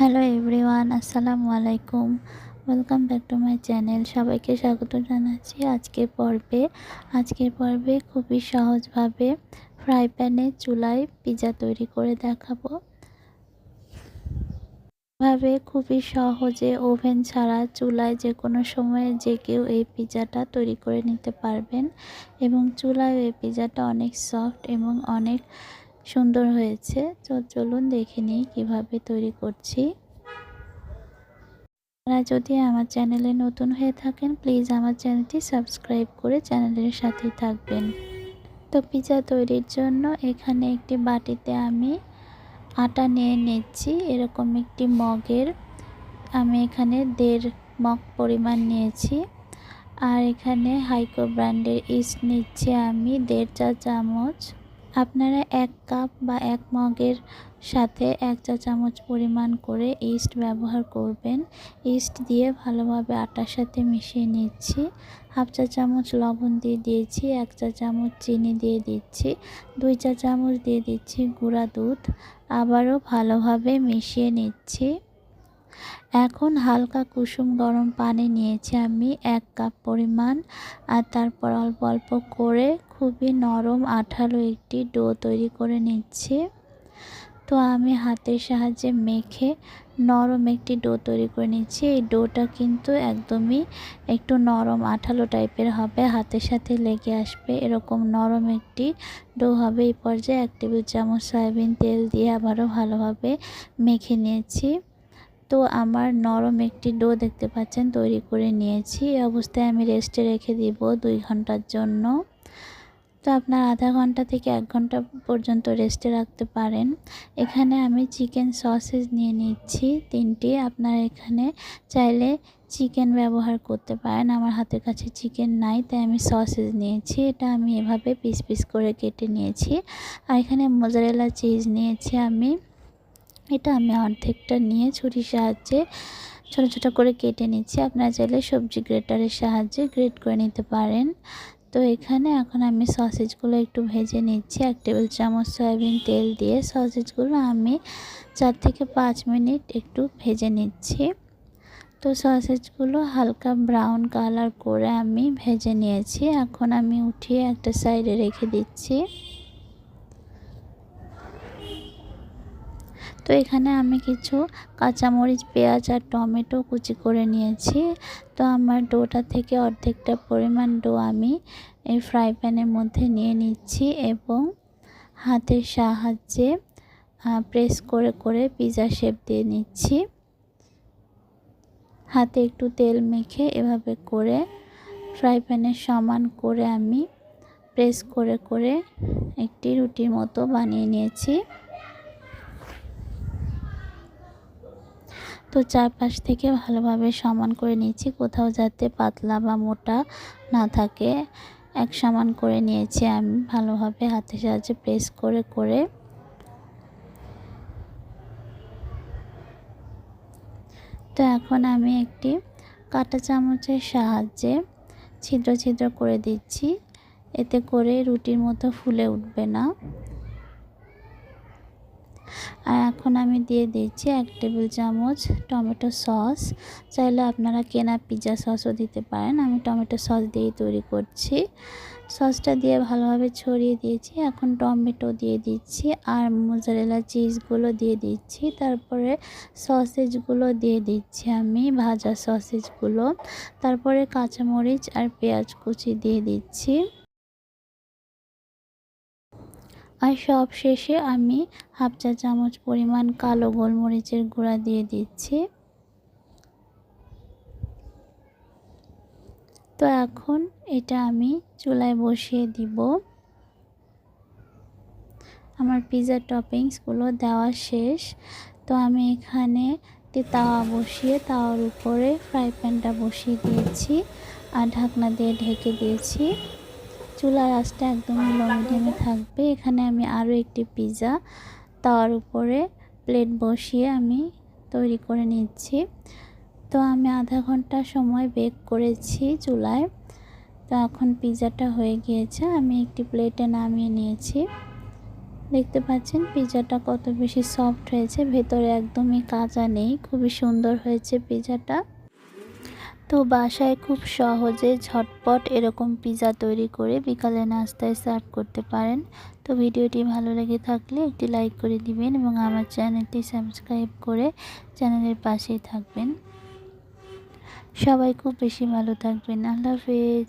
Hello everyone আসসালামু আলাইকুম welcome back to my channel সবাইকে স্বাগত জানাচ্ছি আজকের পর্বে। আজকের পর্বে খুবই সহজভাবে ফ্রাই প্যানে চুলায় পিৎজা তৈরি করে দেখাবো। ভাবে খুবই সহজে ওভেন ছাড়া চুলায় যে কোনো সময়ে যে কেউ এই পিৎজাটা তৈরি করে নিতে পারবেন এবং চুলায় এই পিৎজাটা অনেক সফট এবং অনেক সুন্দর হয়েছে। তো চলুন দেখে নিই কীভাবে তৈরি করছি। আপনারা যদি আমার চ্যানেলে নতুন হয়ে থাকেন, প্লিজ আমার চ্যানেলটি সাবস্ক্রাইব করে চ্যানেলের সাথেই থাকবেন। তো পিজা তৈরির জন্য এখানে একটি বাটিতে আমি আটা নিয়ে নিচ্ছি। এরকম একটি মগের আমি এখানে দেড় মগ পরিমাণ নিয়েছি। আর এখানে হাইকো ব্র্যান্ডের ইস্ট নিচ্ছি আমি দেড় চা চামচ। আপনারা এক কাপ বা এক মগের সাথে এক চা চামচ পরিমাণ করে ইস্ট ব্যবহার করবেন। ইস্ট দিয়ে ভালোভাবে আটার সাথে মিশিয়ে নিচ্ছি। হাফ চা চামচ লবণ দিয়ে দিয়েছি, এক চা চামচ চিনি দিয়ে দিচ্ছি, দুই চা চামচ দিয়ে দিচ্ছি গুঁড়া দুধ। আবারও ভালোভাবে মিশিয়ে নিচ্ছি। এখন হালকা কুসুম গরম পানি নিয়েছি আমি, এক কাপ পরিমাণ। আর তারপর অল্প অল্প করে খুবই নরম আঠালো একটি ডো তৈরি করে নিচ্ছি। তো আমি হাতের সাহায্যে মেখে নরম একটি ডো তৈরি করে নিচ্ছি। এই ডোটা কিন্তু একদমই একটু নরম আঠালো টাইপের হবে, হাতের সাথে লেগে আসবে। এরকম নরম একটি ডো হবে। এই পর্যায়ে এক টেবিল চামচ সয়াবিন তেল দিয়ে আবারও ভালোভাবে মেখে নিয়েছি। তো আমার নরম একটি ডো দেখতে পাচ্ছেন, তৈরি করে নিয়েছি। এই অবস্থায় আমি রেস্টে রেখে দিব দুই ঘণ্টার জন্য। তো আপনার আধা ঘণ্টা থেকে এক ঘণ্টা পর্যন্ত রেস্টে রাখতে পারেন। এখানে আমি চিকেন সসেস নিয়ে নিচ্ছি তিনটি। আপনার এখানে চাইলে চিকেন ব্যবহার করতে পারেন। আমার হাতের কাছে চিকেন নাই, তাই আমি সসেস নিয়েছি। এটা আমি এভাবে পিস পিস করে কেটে নিয়েছি। আর এখানে মোজারেলা চিজ নিয়েছি আমি। এটা আমি অর্ধেকটা নিয়ে ছুরির সাহায্যে ছোটো ছোটো করে কেটে নিচ্ছি। আপনারা চাইলে সবজি গ্রেটারের সাহায্যে গ্রেট করে নিতে পারেন। তো এখানে এখন আমি সসেজগুলো একটু ভেজে নিচ্ছি। এক টেবিল চামচ সয়াবিন তেল দিয়ে সসেজগুলো আমি চার থেকে পাঁচ মিনিট একটু ভেজে নিচ্ছি। তো সসেজগুলো হালকা ব্রাউন কালার করে আমি ভেজে নিয়েছি। এখন আমি উঠিয়ে একটা সাইডে রেখে দিচ্ছি। তো এখানে আমি কিছু কাঁচামরিচ, পেঁয়াজ আর টমেটো কুচি করে নিয়েছি। তো আমার ডোটা থেকে অর্ধেকটা পরিমাণ ডো আমি এই ফ্রাই প্যানের মধ্যে নিয়ে নিচ্ছি এবং হাতের সাহায্যে প্রেস করে করে পিজা শেপ দিয়ে নিচ্ছি। হাতে একটু তেল মেখে এভাবে করে ফ্রাই প্যানের সমান করে আমি প্রেস করে করে একটি রুটির মতো বানিয়ে নিয়েছি। তো চারপাশ থেকে ভালোভাবে সমান করে নিয়েছি। কোথাও যাতে পাতলা বা মোটা না থাকে, এক সমান করে নিয়েছি আমি ভালোভাবে হাতের সাহায্যে প্রেস করে করে। তো এখন আমি একটি কাটা চামচের সাহায্যে ছিদ্র ছিদ্র করে দিচ্ছি। এতে করে রুটির মতো ফুলে উঠবে না। আর এখন আমি দিয়ে দিচ্ছি এক টেবিল চামচ টমেটো সস। চাইলে আপনারা কেনা পিৎজা সসও দিতে পারেন। আমি টমেটো সস দিয়েই তৈরি করছি। সসটা দিয়ে ভালোভাবে ছড়িয়ে দিয়েছি। এখন টমেটো দিয়ে দিচ্ছি আর মোজারেলা চিজগুলো দিয়ে দিচ্ছি। তারপরে সসেজগুলো দিয়ে দিচ্ছি আমি ভাজা সসেজগুলো। তারপরে কাঁচামরিচ আর পেঁয়াজ কুচি দিয়ে দিচ্ছি। আর সব শেষে আমি হাফ চা চামচ পরিমাণ কালো গোলমরিচের গুঁড়া দিয়ে দিচ্ছি। তো এখন এটা আমি চুলায় বসিয়ে দিব। আমার পিৎজা টপিংসগুলো দেওয়া শেষ। তো আমি এখানে তাওয়া বসিয়ে তাওয়ার উপরে ফ্রাই প্যানটা বসিয়ে দিয়েছি আর ঢাকনা দিয়ে ঢেকে দিয়েছি। চুলার আঁচটা একদমই লো মিডিয়ামে থাকবে। এখানে আমি আরও একটি পিৎজা তাওয়ার উপরে প্লেট বসিয়ে আমি তৈরি করে নিচ্ছি। তো আমি আধা ঘণ্টা সময় বেক করেছি চুলায়। তো এখন পিৎজাটা হয়ে গিয়েছে, আমি একটি প্লেটে নামিয়ে নিয়েছি। দেখতে পাচ্ছেন পিজাটা কত বেশি সফট হয়েছে, ভেতরে একদমই কাঁচা নেই, খুবই সুন্দর হয়েছে পিজাটা তো বাসায় খুব সহজে ঝটপট এরকম পিজা তৈরি করে বিকালে নাস্তায় সার্ভ করতে পারেন। তো ভিডিওটি ভালো লেগে থাকলে একটি লাইক করে দিবেন এবং আমার চ্যানেলটি সাবস্ক্রাইব করে চ্যানেলের পাশেই থাকবেন। সবাই খুব বেশি ভালো থাকবেন। আল্লাহ হাফেজ।